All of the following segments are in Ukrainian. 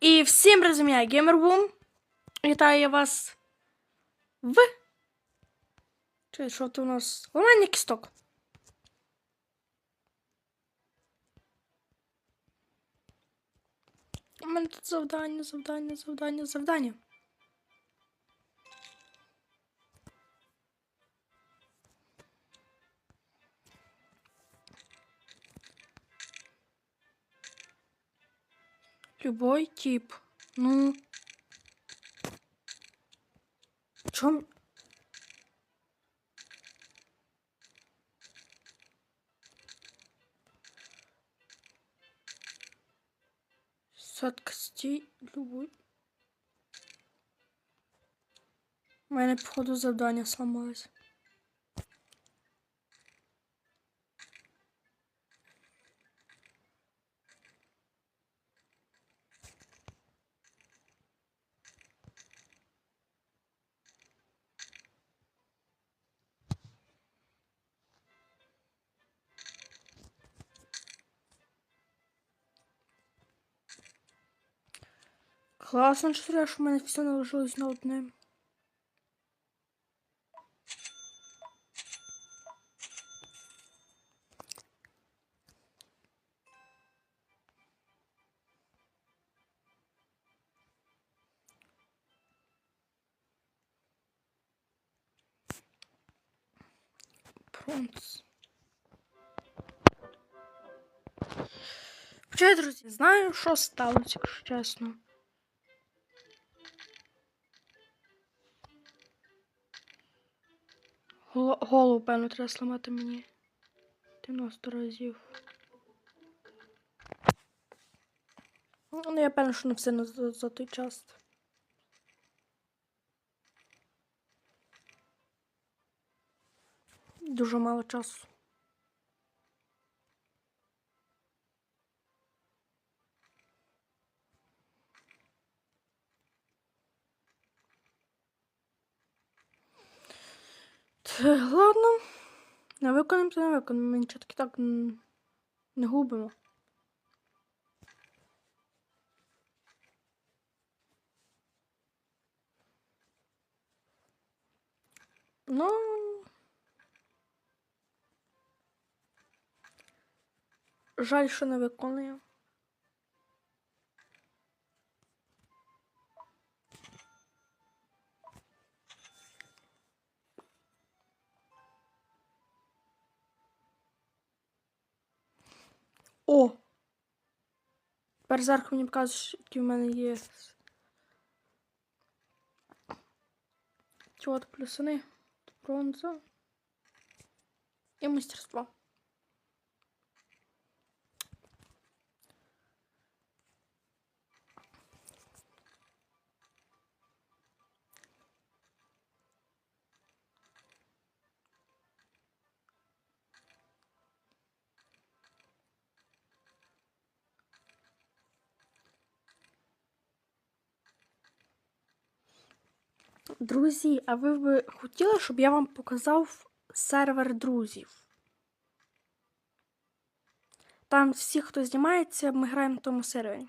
І всім розуміє Геймербум. Вітаю я вас в. Чи що це у нас? Ламання кісток. У мене тут завдання, завдання, завдання, завдання. Любой тип. Ну. Чем? Сад любой. У мене, походу, завдання сломалось. Класно, що що в мене все наложилось на одне. Пронц. Хоча, друзі, знаю, що сталося, чесно. Голову, певно, треба сламати мені. 90 разів. Ну, я певно, що не все за, за той час. Дуже мало часу. Та, Ладно. Не. Ми нічого таки так не губимо. Ну. Жаль, що не виконує. О! Берзарк мені показує, які в мене є. Чого-то плюсини, бронза і мастерство. Друзі, а ви б хотіли, щоб я вам показав сервер друзів? Там всі, хто знімається, ми граємо на тому сервері.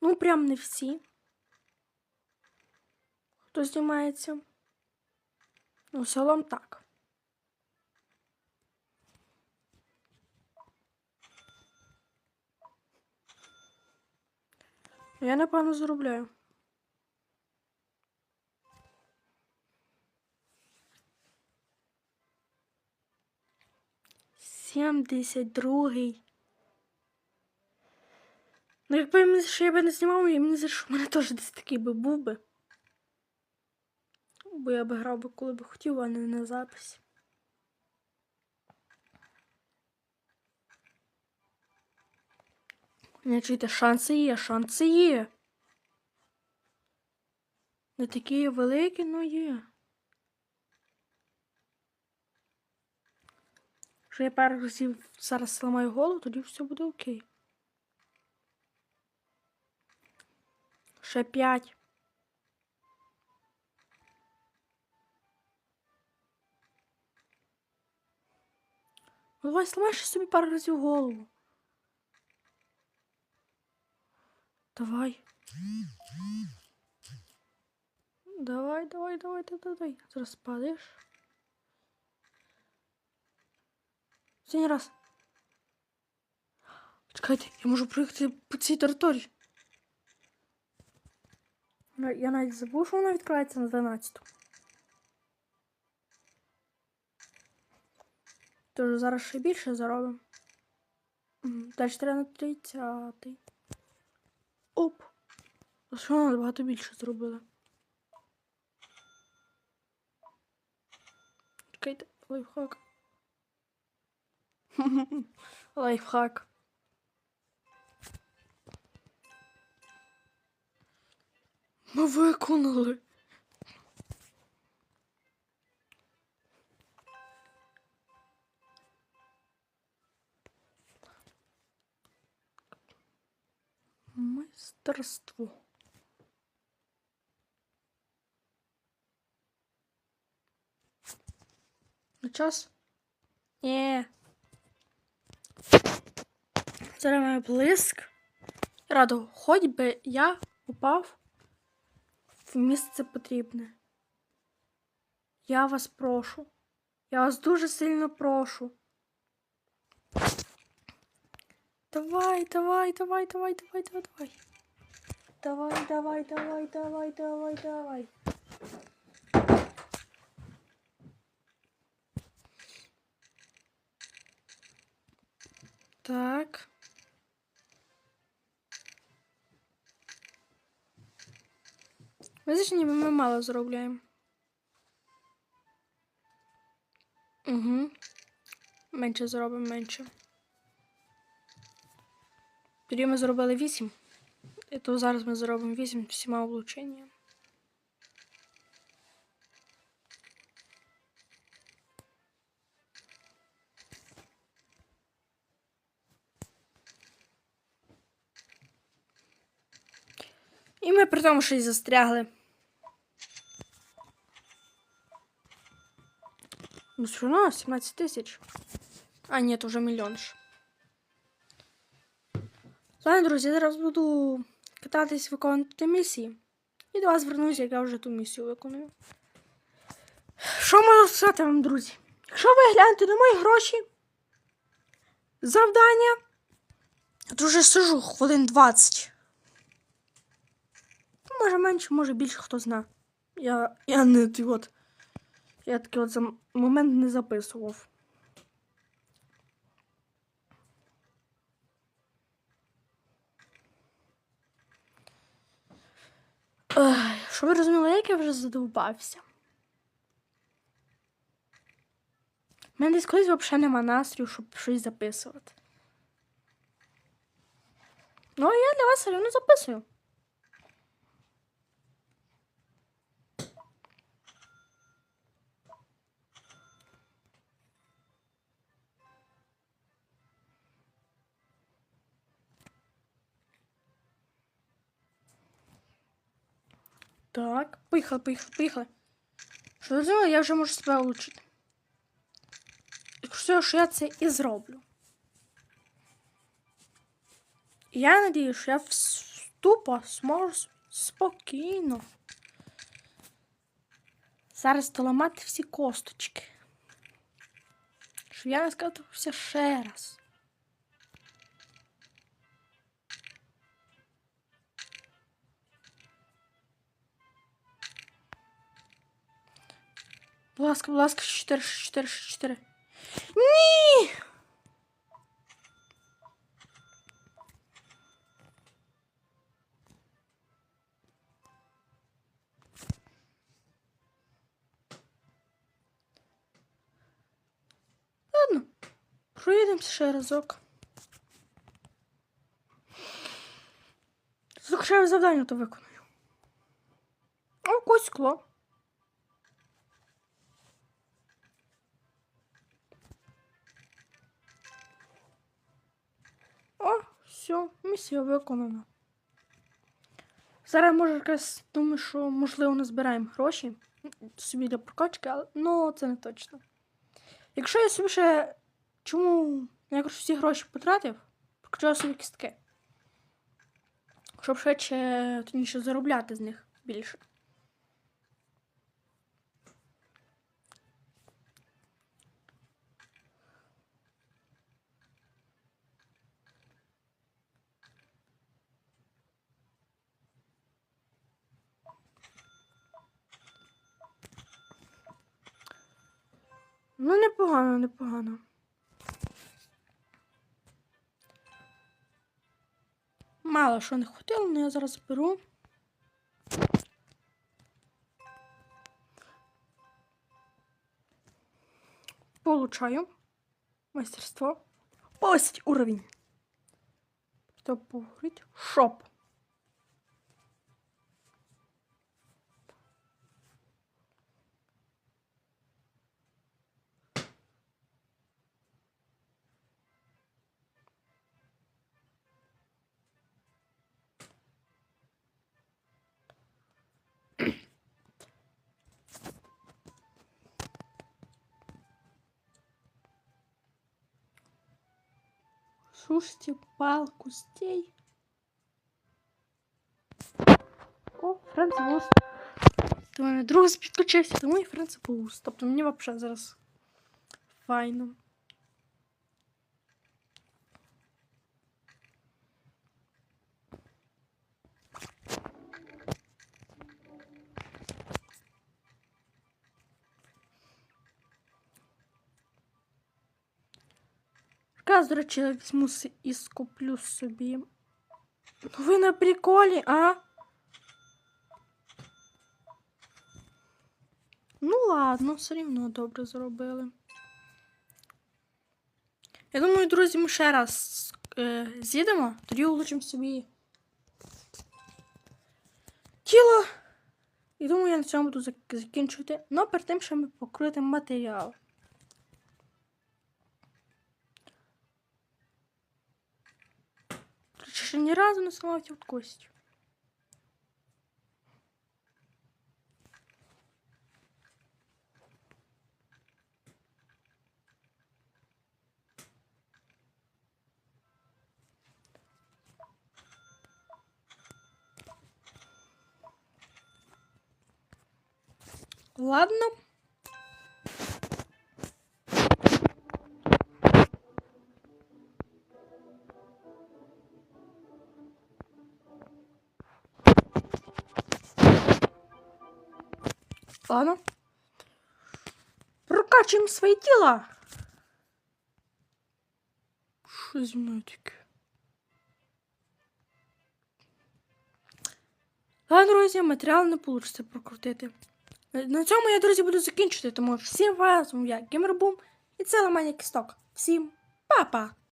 Ну, прям не всі. Хто знімається. Ну, селом так. Я напевно заробляю. Сімдесят другий. Ну, якби ще я би не знімав, і мені здається, що в мене теж десь такий би був би. Бо я би грав би, коли би хотів, а не на запис. Не чуєте, шанси є, шанси є. Не такі великі, але є. Що я пару разів зараз зламаю голову, тоді все буде окей. Ще п'ять. Ну, давай сломаєш собі пару разів голову. Давай. Давай, давай, давай, давай, давай. Зараз падаєш. Останній раз. Чекайте, я можу проїхати по цій території. Я навіть забув, що вона відкривається на 12. Тож зараз ще більше заробимо. Далі треба на 30. Оп. А що вона набагато більше зробила? Чекайте, лайфхак. Лайфхак. Ми виконали. Майстерство. На час? Ні. Зараз має блиск. Радо, хоч би я упав в місце потрібне. Я вас прошу. Я вас дуже сильно прошу. Давай, давай, давай, давай, давай, давай, давай. Давай, давай, давай, давай, давай, давай. Так. Ніби ми мало заробляємо. Угу. Менше зробимо менше. Тоді ми зробили 8. І то зараз ми зробимо 8 всіма облученнями. І ми при тому й застрягли. Ну, все одно 17 тисяч. А, вже мільйон ж. Ладно, друзі, зараз буду кататись виконувати місії. І до вас вернуся, як я вже ту місію виконую. Що можу сказати вам, друзі? Якщо ви глянете на мої гроші, завдання, я тут вже сижу хвилин 20. Ну, Може менше, може більше, хто зна. Я, я не от. Я такий от момент не записував. Щоб ви розуміли, як я вже задовбався. У мене десь колись взагалі нема настрою, щоб щось записувати. Ну, а я для вас все одно записую. Так, поїхали, поїхали, поїхали. Що зрозуміло, я вже можу себе влучити. Якщо що я це і зроблю. Я надію, що я вступа зможу спокійно. Зараз доламати всі косточки. Щоб я не скатувався ще раз. Будь ласка, будь ласка, 4, 4, 4. Ні! Ладно, проїдемося ще разок. Я завдання то виконую. О, якось скло. Все, місія виконана. Зараз може якась думаю, що можливо назбираємо гроші собі для прокачки, але ну це не точно. Якщо я собі ще чому якось всі гроші потратив, прокачав собі кістки. Щоб швидше заробляти з них більше. Ну, непогано, непогано. Мало що не хотіло, але я зараз беру. Получаю мастерство. Ось уровень. Что поговорить? Шоп. Слушайте, палку стей. О, Француз. До мене друг підключився, тому і Француз. Тобто мені взагалі зараз файно. Якраз, до речі, я візьму і скуплю собі. Ну ви на приколі, а? Ну ладно, все рівно добре зробили. Я думаю, друзі, ми ще раз е, з'їдемо, тоді улучшимо собі тіло. І думаю, я на цьому буду закінчувати. Но перед тим, що ми покрутимо матеріал. Короче, ще ні разу не сломався от кость. Ладно. Ладно. Прокачуємо своє тіло. Що зі мною таке? Ладно, друзі, матеріал не вийде прокрутити. На цьому я, друзі, буду закінчувати, тому всім вас, я Геймербум і це ламання кісток. Всім па-па!